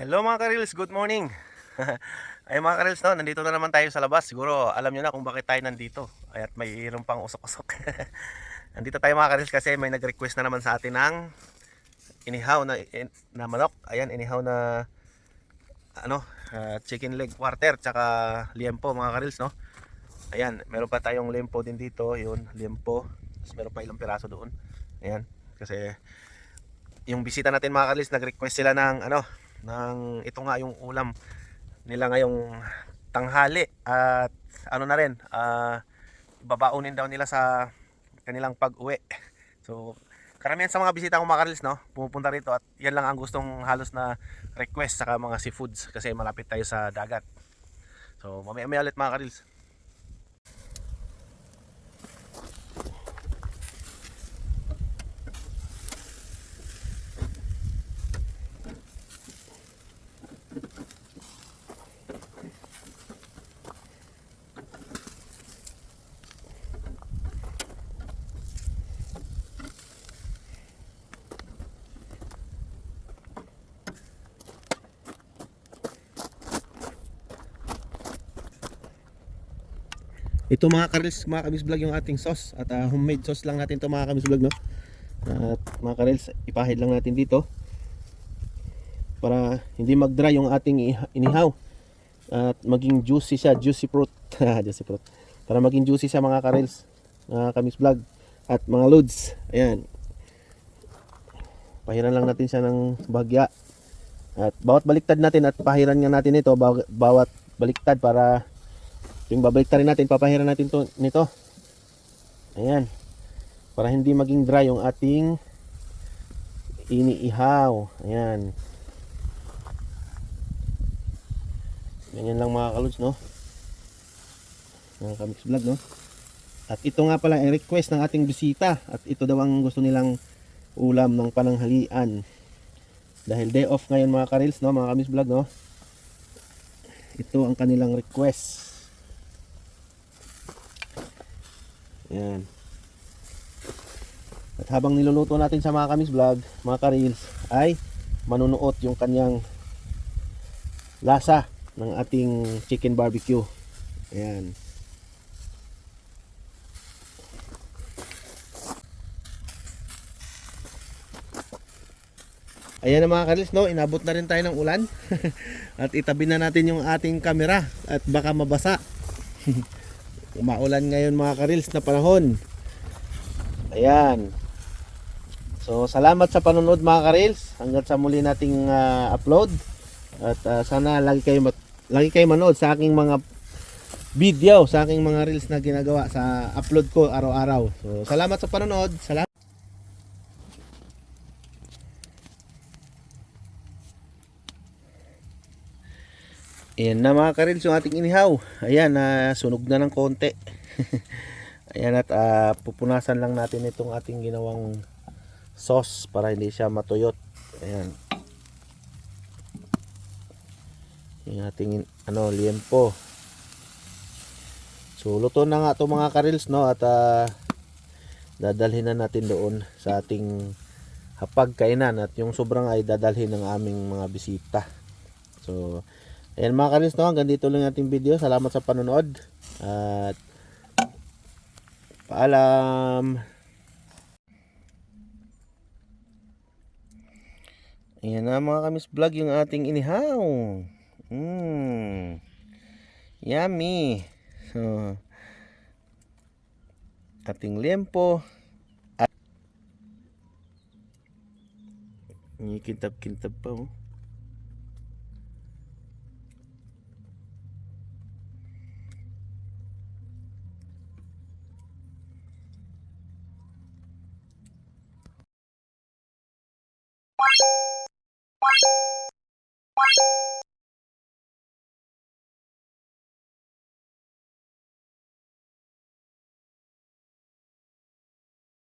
Hello mga karils, good morning. Ay mga karils, no, nandito na naman tayo sa labas. Siguro alam nyo na kung bakit tayo nandito. Ay at may irong pang usok-usok. nandito tayo mga karils kasi may nag-request na naman sa atin ng inihaw na, in- na manok. Ayan, inihaw na ano, ah, chicken leg quarter tsaka liempo mga karils, no. Ayan, meron pa tayong liempo din dito, yun, liempo. Tapos meron pa ilang piraso doon. Ayan, kasi yung bisita natin mga karils, nag-request sila ng ano, ng ito nga yung ulam nila ngayong tanghali at ano na rin ah babaunin daw nila sa kanilang pag-uwi. So karamihan sa mga bisita ko mga karils no pumupunta rito at yan lang ang gustong halos na request saka mga seafoods kasi malapit tayo sa dagat. So mamaya maya ulit mga karils Ito mga karils, mga kamis vlog yung ating sauce at ah, homemade sauce lang natin to mga kamis vlog no. At mga karils, ipahid lang natin dito para hindi mag-dry yung ating iha- inihaw at maging juicy siya, juicy fruit. juicy fruit. Para maging juicy siya mga karils, mga kamis vlog at mga loads. Ayan. Pahiran lang natin siya ng bagya. At bawat baliktad natin at pahiran nga natin ito baw- bawat baliktad para yung babalik rin natin, papahiran natin to, nito. Ayan. Para hindi maging dry yung ating iniihaw. Ayan. Ganyan lang mga kaluds, no? Mga kamix vlog, no? At ito nga pala ang request ng ating bisita. At ito daw ang gusto nilang ulam ng pananghalian. Dahil day off ngayon mga karils, no? Mga kamix vlog, no? Ito ang kanilang request. Yan. At habang niluluto natin sa mga kamis vlog, mga karils, ay manunuot yung kanyang lasa ng ating chicken barbecue. Ayan. Ayan na mga karils, no? Inabot na rin tayo ng ulan. at itabi na natin yung ating camera at baka mabasa. Umaulan ngayon mga karils na panahon. Ayan. So salamat sa panonood mga karils. Hanggang sa muli nating ah, upload. At ah, sana lagi kayo lagi kayo manood sa aking mga video, sa aking mga reels na ginagawa sa upload ko araw-araw. So salamat sa panonood. Salamat. Ayan na mga karils yung ating inihaw. Ayan, na sunog na ng konti. Ayan at ah, pupunasan lang natin itong ating ginawang sauce para hindi siya matuyot. Ayan. Yung ating ano, liempo. So luto na nga 'to mga karils no at ah, dadalhin na natin doon sa ating hapag kainan at yung sobrang ay dadalhin ng aming mga bisita. So Ayan mga karins no, hanggang dito lang ating video. Salamat sa panonood. At paalam. Ayan na mga kamis vlog yung ating inihaw. Mmm. Yummy. So, ating liempo. At kintab-kintab pa oh.